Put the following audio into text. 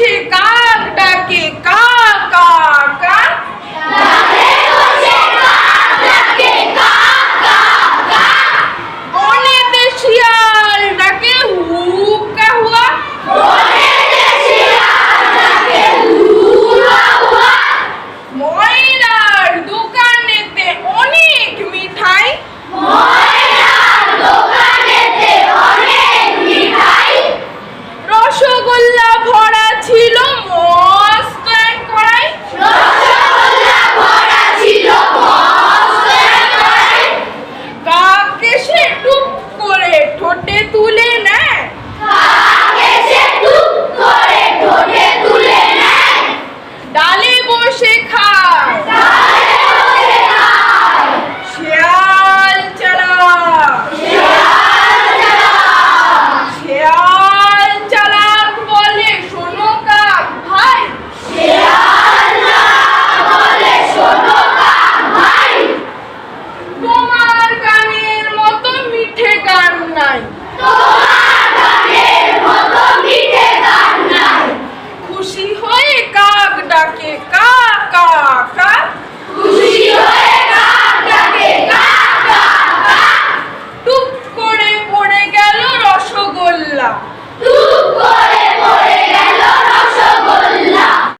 সে কাক ডাকে কাক টুপ করে পড়ে গেল রসগোল্লা।